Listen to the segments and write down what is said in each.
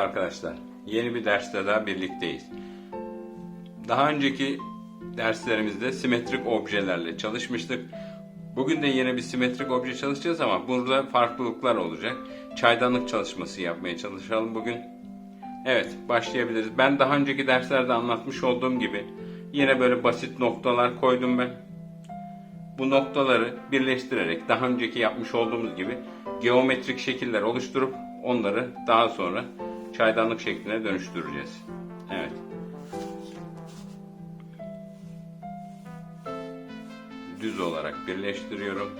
arkadaşlar. Yeni bir derste daha birlikteyiz. Daha önceki derslerimizde simetrik objelerle çalışmıştık. Bugün de yine bir simetrik obje çalışacağız ama burada farklılıklar olacak. Çaydanlık çalışması yapmaya çalışalım bugün. Evet, başlayabiliriz. Ben daha önceki derslerde anlatmış olduğum gibi yine böyle basit noktalar koydum ben. Bu noktaları birleştirerek daha önceki yapmış olduğumuz gibi geometrik şekiller oluşturup onları daha sonra çaydanlık şekline dönüştüreceğiz. Evet. Düz olarak birleştiriyorum.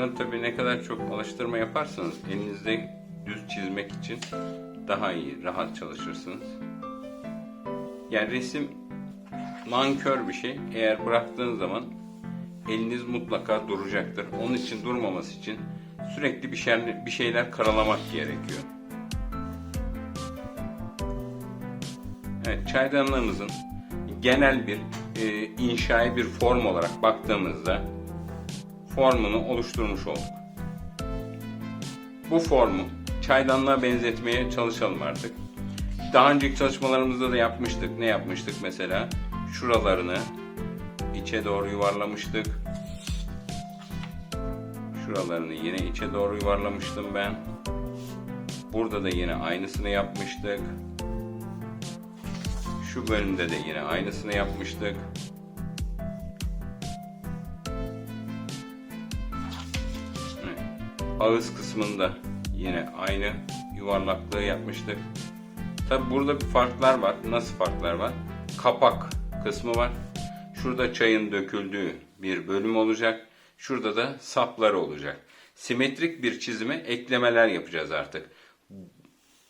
Bunları tabii ne kadar çok alıştırma yaparsanız elinizde düz çizmek için daha iyi, rahat çalışırsınız. Yani resim nankör bir şey. Eğer bıraktığın zaman eliniz mutlaka duracaktır. Onun için durmaması için sürekli bir şeyler, bir şeyler karalamak gerekiyor. Evet, çaydanlığımızın genel bir e, inşai bir form olarak baktığımızda formunu oluşturmuş olduk. Bu formu çaydanlığa benzetmeye çalışalım artık. Daha önceki çalışmalarımızda da yapmıştık. Ne yapmıştık mesela? Şuralarını içe doğru yuvarlamıştık. Şuralarını yine içe doğru yuvarlamıştım ben. Burada da yine aynısını yapmıştık. Şu bölümde de yine aynısını yapmıştık. Ağız kısmında yine aynı yuvarlaklığı yapmıştık. Tabi burada bir farklar var. Nasıl farklar var? Kapak kısmı var. Şurada çayın döküldüğü bir bölüm olacak. Şurada da sapları olacak. Simetrik bir çizime eklemeler yapacağız artık.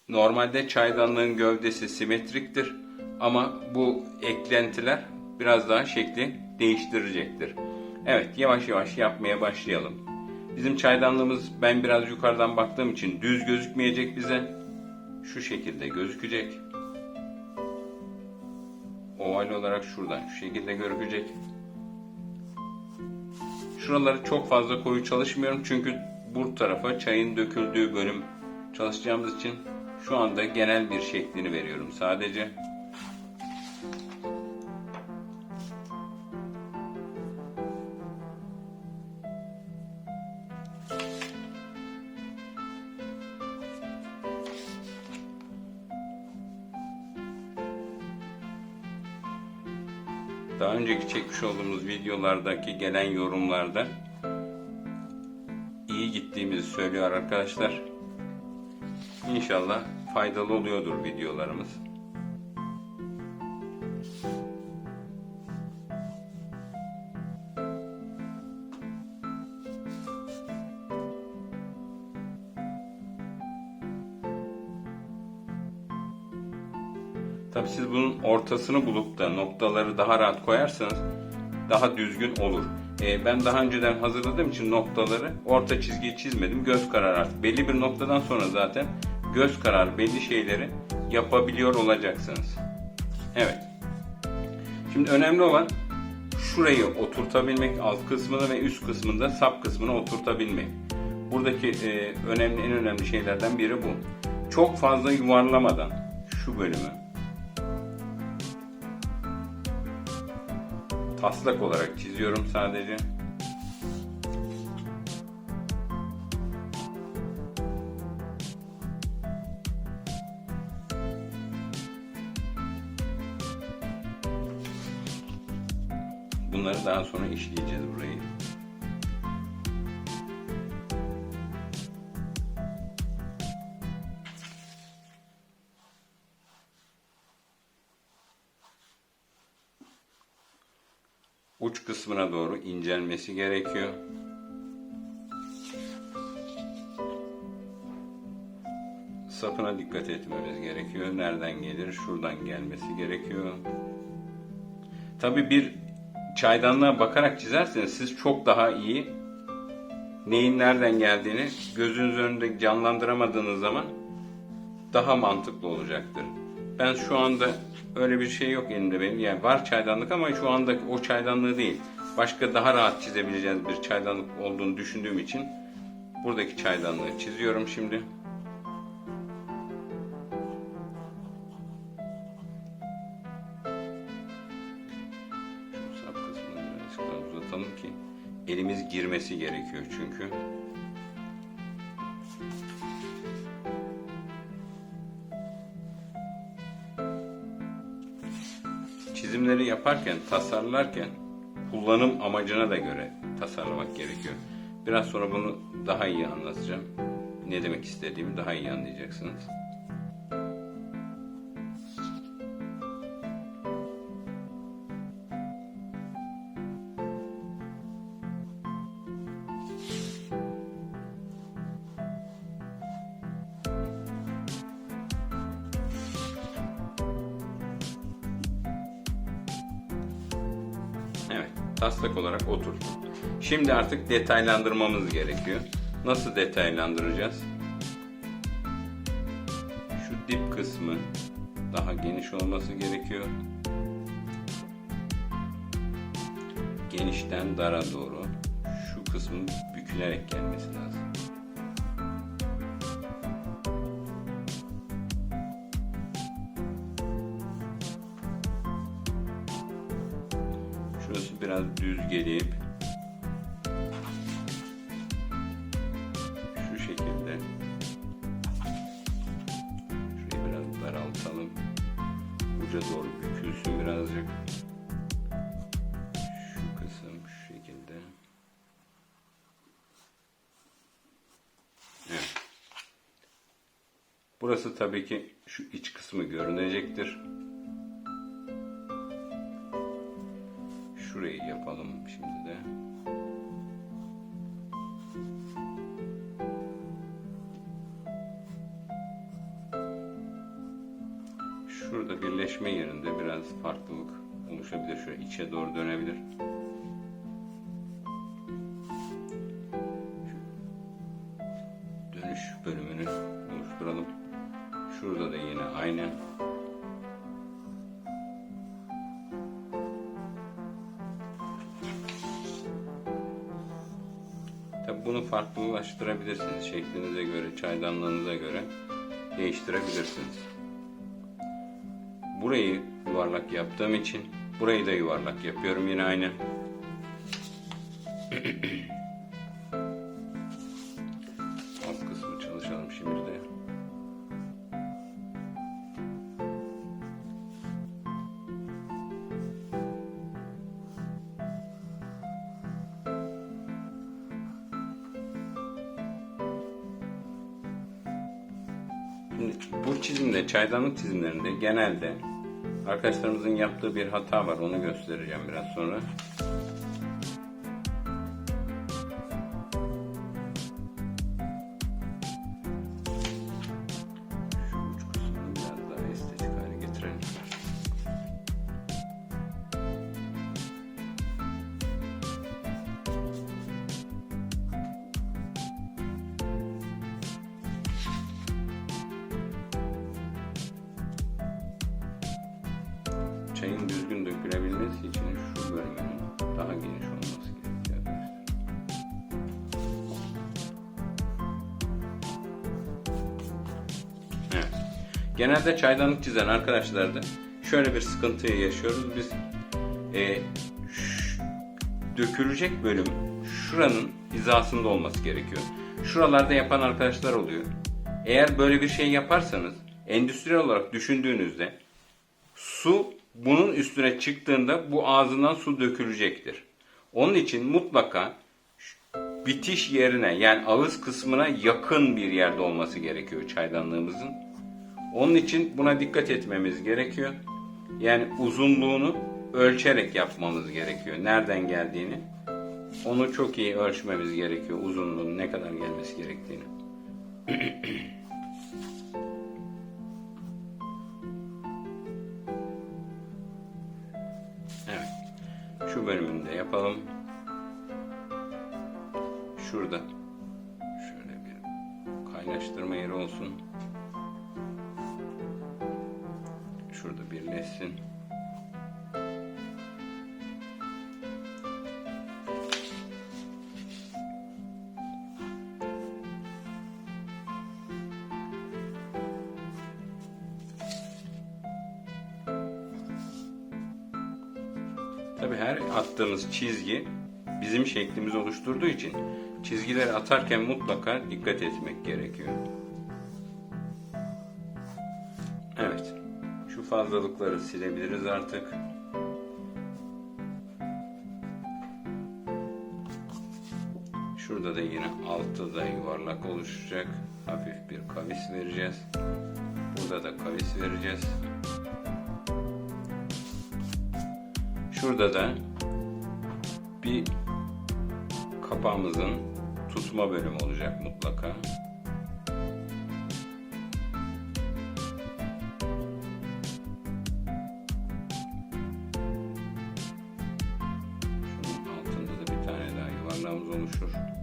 Normalde çaydanlığın gövdesi simetriktir ama bu eklentiler biraz daha şekli değiştirecektir. Evet yavaş yavaş yapmaya başlayalım. Bizim çaydanlığımız ben biraz yukarıdan baktığım için düz gözükmeyecek bize. Şu şekilde gözükecek. Oval olarak şuradan şu şekilde gözükecek. Şuraları çok fazla koyu çalışmıyorum çünkü bu tarafa çayın döküldüğü bölüm çalışacağımız için şu anda genel bir şeklini veriyorum sadece. Daha önceki çekmiş olduğumuz videolardaki gelen yorumlarda iyi gittiğimizi söylüyor arkadaşlar. İnşallah faydalı oluyordur videolarımız. Tabi siz bunun ortasını bulup da noktaları daha rahat koyarsanız daha düzgün olur. Ee, ben daha önceden hazırladığım için noktaları orta çizgiyi çizmedim. Göz kararı artık. Belli bir noktadan sonra zaten göz kararı belli şeyleri yapabiliyor olacaksınız. Evet. Şimdi önemli olan şurayı oturtabilmek, alt kısmını ve üst kısmında sap kısmını oturtabilmek. Buradaki e, önemli en önemli şeylerden biri bu. Çok fazla yuvarlamadan şu bölümü taslak olarak çiziyorum sadece. Bunları daha sonra işleyeceğiz uç kısmına doğru incelmesi gerekiyor. Sapına dikkat etmemiz gerekiyor. Nereden gelir? Şuradan gelmesi gerekiyor. Tabi bir çaydanlığa bakarak çizerseniz siz çok daha iyi neyin nereden geldiğini gözünüz önünde canlandıramadığınız zaman daha mantıklı olacaktır. Ben şu anda öyle bir şey yok elimde benim. Yani var çaydanlık ama şu anda o çaydanlığı değil. Başka daha rahat çizebileceğiniz bir çaydanlık olduğunu düşündüğüm için buradaki çaydanlığı çiziyorum şimdi. Şu sap kısmını daha uzatalım ki elimiz girmesi gerekiyor çünkü. Yaparken, tasarlarken kullanım amacına da göre tasarlamak gerekiyor. Biraz sonra bunu daha iyi anlatacağım. Ne demek istediğimi daha iyi anlayacaksınız. Evet, taslak olarak oturdu. Şimdi artık detaylandırmamız gerekiyor. Nasıl detaylandıracağız? Şu dip kısmı daha geniş olması gerekiyor. Genişten dara doğru şu kısmın bükülerek gelmesi lazım. Düz gelip şu şekilde şurayı biraz daraltalım. Uca doğru bükülsün birazcık. Şu kısım şu şekilde. Evet. Burası tabii ki şu iç kısmı görünecektir. Şurayı yapalım şimdi de. Şurada birleşme yerinde biraz farklılık oluşabilir. Şöyle içe doğru dönebilir. Bunu farklılaştırabilirsiniz. Şeklinize göre, çaydanlığınıza göre değiştirebilirsiniz. Burayı yuvarlak yaptığım için burayı da yuvarlak yapıyorum yine aynı. çizimde, çaydanlık çizimlerinde genelde arkadaşlarımızın yaptığı bir hata var. Onu göstereceğim biraz sonra. Çayın düzgün dökülebilmesi için şu bölümün daha geniş olması gerekiyor arkadaşlar. Evet. Genelde çaydanlık çizen arkadaşlarda şöyle bir sıkıntıyı yaşıyoruz. Biz e, dökülecek bölüm şuranın hizasında olması gerekiyor. Şuralarda yapan arkadaşlar oluyor. Eğer böyle bir şey yaparsanız endüstriyel olarak düşündüğünüzde su bunun üstüne çıktığında bu ağzından su dökülecektir. Onun için mutlaka bitiş yerine yani ağız kısmına yakın bir yerde olması gerekiyor çaydanlığımızın. Onun için buna dikkat etmemiz gerekiyor. Yani uzunluğunu ölçerek yapmamız gerekiyor. Nereden geldiğini. Onu çok iyi ölçmemiz gerekiyor. Uzunluğun ne kadar gelmesi gerektiğini. şu bölümünde yapalım. Şurada şöyle bir kaynaştırma yeri olsun. Şurada birleşsin. Tabi her attığımız çizgi bizim şeklimizi oluşturduğu için çizgileri atarken mutlaka dikkat etmek gerekiyor. Evet. Şu fazlalıkları silebiliriz artık. Şurada da yine altta da yuvarlak oluşacak. Hafif bir kavis vereceğiz. Burada da kavis vereceğiz. Şurada da bir kapağımızın tutma bölümü olacak mutlaka. Şunun altında da bir tane daha yuvarlağımız oluşur.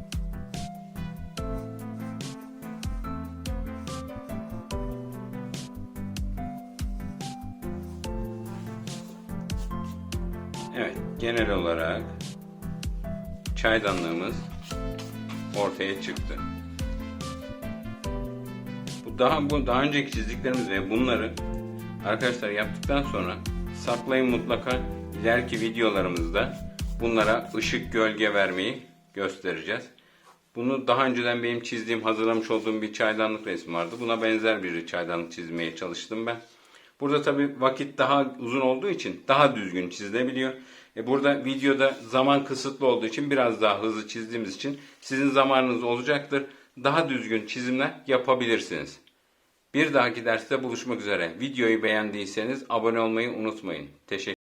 Evet, genel olarak çaydanlığımız ortaya çıktı. Bu daha bu daha önceki çizdiklerimiz ve bunları arkadaşlar yaptıktan sonra saklayın mutlaka ileriki videolarımızda bunlara ışık gölge vermeyi göstereceğiz. Bunu daha önceden benim çizdiğim, hazırlamış olduğum bir çaydanlık resmi vardı. Buna benzer bir çaydanlık çizmeye çalıştım ben. Burada tabi vakit daha uzun olduğu için daha düzgün çizilebiliyor. E burada videoda zaman kısıtlı olduğu için biraz daha hızlı çizdiğimiz için sizin zamanınız olacaktır. Daha düzgün çizimler yapabilirsiniz. Bir dahaki derste buluşmak üzere. Videoyu beğendiyseniz abone olmayı unutmayın. Teşekkür